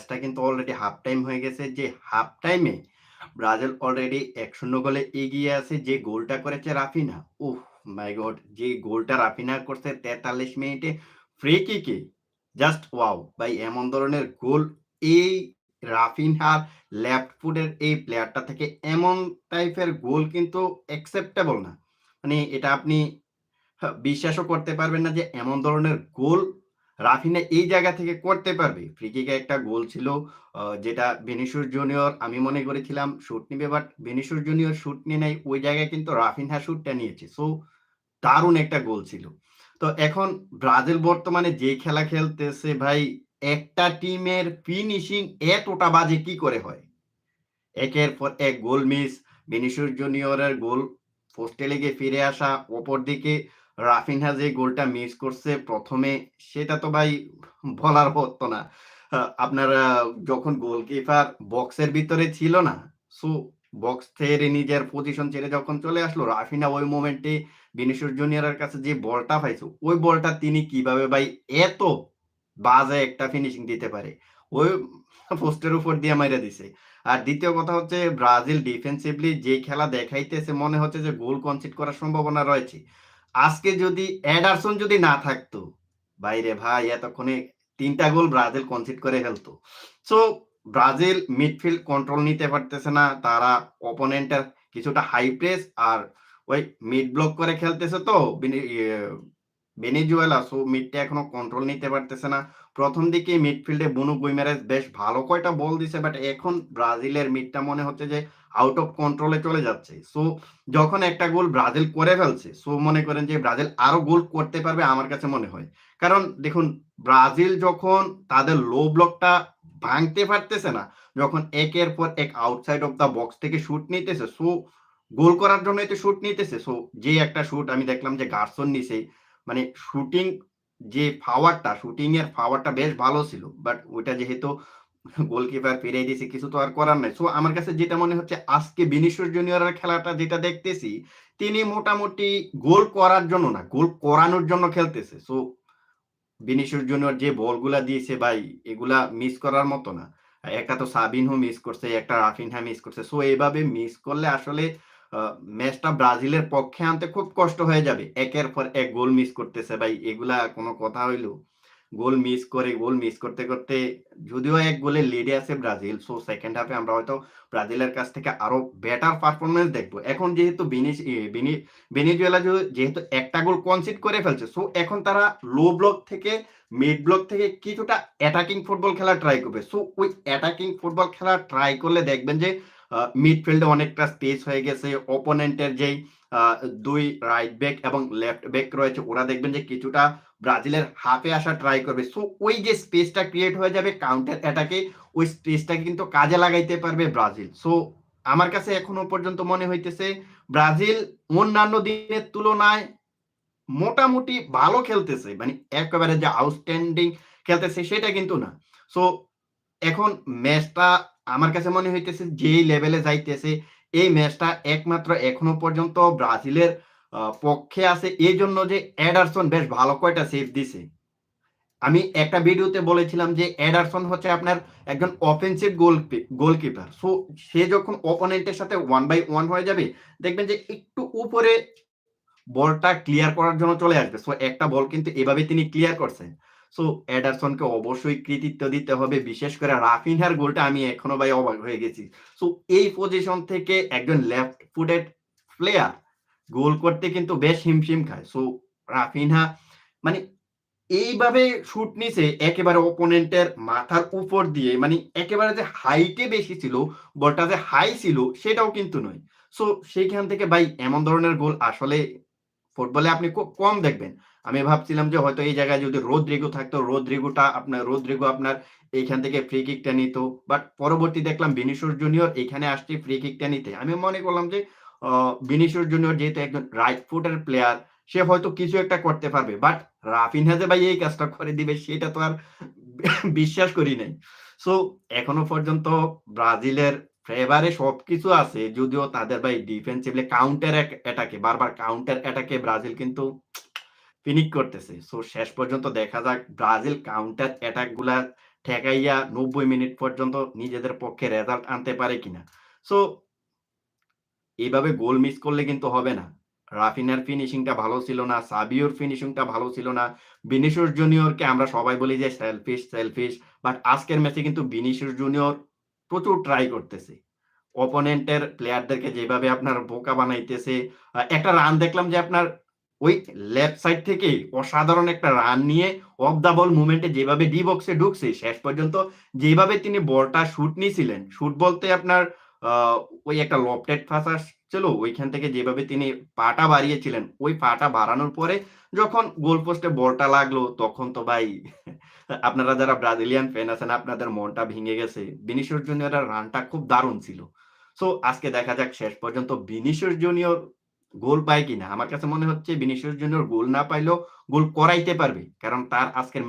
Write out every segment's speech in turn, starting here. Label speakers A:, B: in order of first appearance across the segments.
A: ম্যাচটা কিন্তু already half time হয়ে গেছে। যে হাফ টাইমে ব্রাজিল অলরেডি এক শূন্য গোলে এগিয়ে আছে, যে গোলটা করেছে রাফিনা, উফ মাই গড যে গোলটা রাফিনা করছে তেতাল্লিশ মিনিটে ফ্রি কিকে জাস্ট ওয়াও ভাই এমন ধরনের গোল এই রাফিনহার লেফট ফুটের এই প্লেয়ারটা থেকে এমন টাইপের গোল কিন্তু অ্যাকসেপ্টেবল না। মানে এটা আপনি বিশ্বাসও করতে পারবেন না যে এমন ধরনের গোল রাফিনা এই জায়গা থেকে করতে পারবে। ফ্রিকিকে একটা গোল ছিল যেটা বেনিসুর জুনিয়র, আমি মনে করেছিলাম শুট নিবে বাট বেনিসুর জুনিয়র শুট নিয়ে নেয় ওই জায়গায় কিন্তু রাফিনহা শুটটা নিয়েছে। সো দারুণ একটা গোল ছিল। তো এখন ব্রাজিল বর্তমানে যে খেলা খেলতেছে ভাই, একটা টিমের ফিনিশিং এতটা বাজে কি করে হয়? একের পর এক গোল মিস বেনিসুর জুনিয়রের গোল পোস্টে লেগে ফিরে আসা অপর দিকে রাফিনহা যে গোলটা মিস করছে প্রথমে, সেটা তো ভাই বলার হতো না। আপনার যখন গোলকিপার বক্সের ভিতরে ছিল না সো বক্স ছেড়ে নিজের পজিশন ছেড়ে যখন চলে আসলো রাফিনা ওই মোমেন্টে বিনিশুর জুনিয়রের কাছে যে বলটা পাইছো, ওই বলটা তিনি কীভাবে ভাই এত বাজে একটা ফিনিশিং দিতে পারে? ওই পোস্টের উপর দিয়ে মাইরা দিছে। আর দ্বিতীয় কথা হচ্ছে, ব্রাজিল ডিফেন্সিভলি যে খেলা দেখাইতেছে, মনে হচ্ছে যে গোল কনসিড করার সম্ভাবনা রয়েছে। আজকে যদি অ্যাডারসন যদি না থাকতো, বাইরে ভাই এতক্ষণে তিনটা গোল ব্রাজিল কনসিড করে ফেলতো। সো ব্রাজিল মিডফিল্ড কন্ট্রোল নিতে পারতেছে না, তারা অপোনেন্টের কিছুটা হাই প্রেস আর ওই মিড ব্লক করে খেলতেছে তো বেনিজুয়েলা সো মিডটা এখনও কন্ট্রোল নিতে পারতেছে না। প্রথম দিকে মিডফিল্ডে বুনু গুইমারেস বেশ ভালো কয়টা বল দিছে বাট এখন ব্রাজিলের মিডটা মনে হচ্ছে যে আউট অফ কন্ট্রোলে চলে যাচ্ছে। সো যখন একটা গোল ব্রাজিল করে ফেলছে সো মনে করেন যে ব্রাজিল আরও গোল করতে পারবে আমার কাছে মনে হয়। কারণ দেখুন, ব্রাজিল যখন তাদের লো ব্লকটা ভাঙতে পারতেছে না, যখন একের পর এক আউটসাইড অফ দ্য বক্স থেকে শুট নিতেছে সো গোল করার জন্য তো শুট নিতেছে। সো যে একটা শুট আমি দেখলাম যে গার্সন নিছে মানে শুটিং যে পাওয়ারটা শুটিং এর পাওয়ারটা বেশ ভালো ছিল বাট ওইটা যেহেতু গোলকিপার ফিরিয়ে দিয়েছে, কিছু তো আর করার নাই। সো আমার কাছে যেটা মনে হচ্ছে, আজকে বিনিশ্বর জুনিয়রের খেলাটা যেটা দেখতেছি, তিনি মোটামুটি গোল করার জন্য না, গোল করানোর জন্য খেলতেছে। সো বিনিশ্বর জুনিয়র যে বলগুলা দিয়েছে, ভাই, এগুলা মিস করার মতো না। একটা তো সাবিনহো মিস করছে, একটা রাফিনহা মিস করছে। সো এইভাবে মিস করলে আসলে ম্যাচটা ব্রাজিলের পক্ষে আনতে খুব কষ্ট হয়ে যাবে। একের পর এক গোল মিস করতেছে ভাই, এগুলা কোনো কথা হইল। গোল মিস করে, গোল মিস করতে করতে যদিও এক গোলে লিডে আছে ব্রাজিল সো সেকেন্ড হাফে আমরা হয়তো ব্রাজিলের কাছ থেকে আরও বেটার পারফরমেন্স দেখব। এখন যেহেতু বেনিজুয়েলা যেহেতু একটা গোল কনসিড করে ফেলছে সো এখন তারা লো ব্লক থেকে মিড ব্লক থেকে কিছুটা অ্যাটাকিং ফুটবল খেলা ট্রাই করবে। সো ওই অ্যাটাকিং ফুটবল খেলা ট্রাই করলে দেখবেন যে মিডফিল্ডে অনেকটা স্পেস হয়ে গেছে। অপোনেন্টের যেই দুই রাইট ব্যাক এবং লেফট ব্যাক রয়েছে, ওরা দেখবেন যে কিছুটা ব্রাজিলের হাফে আসা ট্রাই করবে। সো ওই যে স্পেসটা ক্রিয়েট হয়ে যাবে কাউন্টার অ্যাটাকে ওই স্পেসটাকে কিন্তু কাজে লাগাইতে পারবে ব্রাজিল। সো আমার কাছে এখনও পর্যন্ত মনে হইতেছে, ব্রাজিল অন্যান্য দিনের তুলনায় মোটামুটি ভালো খেলতেছে। মানে একেবারে যে আউটস্ট্যান্ডিং খেলতেছে সেটা কিন্তু না। সো এখন ম্যাচটা আমার কাছে মনে হইতেছে যেই লেভেলে যাইতেছে, এই ম্যাচটা একমাত্র এখনও পর্যন্ত ব্রাজিলের পক্ষে আছে। এই জন্য যে অ্যাডারসন বেশ ভালো কয়টা সেভ দিছে। আমি একটা ভিডিওতে বলেছিলাম যে অ্যাডারসন হচ্ছে আপনার একজন অফেন্সিভ গোল গোলকিপার সো সে যখন অপোনেন্টের সাথে ওয়ান বাই ওয়ান হয়ে যাবে, দেখবেন যে একটু উপরে বলটা ক্লিয়ার করার জন্য চলে আসবে। সো একটা বল কিন্তু এভাবে তিনি ক্লিয়ার করছেন। সো এডারসনকে অবশ্যই কৃতিত্ব দিতে হবে, বিশেষ করে রাফিনহার গোলটা আমি এখনও ভাই অবাক হয়ে গেছি। সো এই পজিশন থেকে একজন লেফট ফুটেড প্লেয়ার গোল করতে কিন্তু বেশ হিমশিম খায়। সো রাফিনহা মানে এইভাবে শুট নিছে একেবারে ওপোনেন্টের মাথার উপর দিয়ে মানে একেবারে যে হাইটে বেশি ছিল বলটা যে হাই ছিল, সেটাও কিন্তু নয়। সো সেইখান থেকে ভাই এমন ধরনের গোল আসলে ফুটবলে আপনি কম দেখবেন। আমি ভাবছিলাম যে হয়তো এই জায়গায় যদি রোদ্রিগো থাকতো, রোদ্রিগোটা আপনার, রোদ্রিগো আপনার এইখান থেকে ফ্রি কিকটা নিত। বাট পরবর্তী দেখলাম বিনিশুর জুনিয়র এখানে আসছে ফ্রি কিকটা নিতে। আমি মনে করলাম যে বিনিশুর জুনিয়র যেহেতু একজন রাইট ফুটের প্লেয়ার সে হয়তো কিছু একটা করতে পারবে। বাট রাফিন হাজে ভাই এই কাজটা করে দিবে, সেটা তো আর বিশ্বাস করি নাই। সো এখনও পর্যন্ত ব্রাজিলের ফেভারে সবকিছু আছে যদিও তাদের ভাই ডিফেন্সিভলি কাউন্টার অ্যাটাকে বারবার কাউন্টার অ্যাটাকে ব্রাজিল কিন্তু ফিনিক করতেছে সো শেষ পর্যন্ত দেখা যাক ব্রাজিল কাউন্টার অ্যাটাকগুলা ঠেকাইয়া ৯০ মিনিট পর্যন্ত নিজেদের পক্ষে রেজাল্ট আনতে পারে কিনা। সো এইভাবে গোল মিস করলে কিন্তু হবে না। রাফিনার ফিনিশিংটা ভালো ছিল না, সাবিওর ফিনিশিংটা ভালো ছিল না। ভিনিসিয়াস জুনিয়রকে আমরা সবাই বলি যে সেলফিশ, সেলফিশ। বাট আজকের ম্যাচে কিন্তু ভিনিসিয়াস জুনিয়র প্রচুর ট্রাই করতেছে। অপোনেন্টের প্লেয়ারদেরকে যেভাবে আপনার বোকা বানাইতেছে। একটা রান দেখলাম যে আপনার ওই লেফট সাইড থেকে অসাধারণ একটা রান নিয়ে অফ দ্য বল মুভমেন্টে যেভাবে ডি বক্সে ঢুকছে, শেষ পর্যন্ত যেভাবে তিনি বলটা শুট নিয়েছিলেন শুট বলতে আপনার ওই একটা লফটেড পাস আসছিল ওইখান থেকে যেভাবে তিনি পাটা বাড়িয়েছিলেন, ওই পাটা বাড়ানোর পরে যখন গোল পোস্টে বলটা লাগল তখন তো ভাই আপনারা যারা ব্রাজিলিয়ান ফ্যান আছেন আপনাদের মনটা ভেঙে গেছে। ভিনিসিয়াস জুনিয়রের রানটা খুব দারুণ ছিল। সো আজকে দেখা যাক শেষ পর্যন্ত ভিনিসিয়াস জুনিয়র গোল পায় কিনা? আমার কাছে মনে হচ্ছে ভিনিসিয়াস জুনিয়র গোল না পাইলেও গোল করাইতে পারবে। কারণ তার আজকের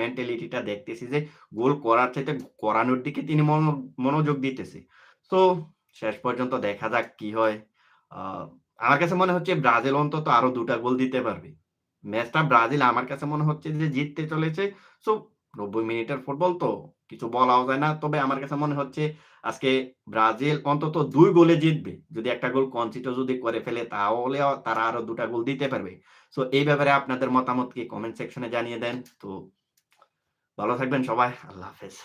A: মেন্টালিটিটা দেখতেছি যে গোল করার চাইতে করানোর দিকে তিনি মনো মনোযোগ দিতেছে। সো শেষ পর্যন্ত দেখা যাক কি হয়। আমার কাছে মনে হচ্ছে ব্রাজিল অন্তত আরও ২ টা গোল দিতে পারবে। ম্যাচটা ব্রাজিল আমার কাছে মনে হচ্ছে যে জিততে চলেছে। সো ৯০ মিনিটের ফুটবল তো কিছু বলাও যায় না। তবে আমার কাছে মনে হচ্ছে আজকে ব্রাজিল অন্তত ২ গোলে জিতবে। যদি একটা গোল কনসিডার যদি করে ফেলে, তাহলে তারা আরও দুটা গোল দিতে পারবে। সো, এই ব্যাপারে আপনাদের মতামত কি কমেন্ট সেকশনে জানিয়ে দেন। তো, ভালো থাকবেন সবাই। আল্লাহ হাফেজ।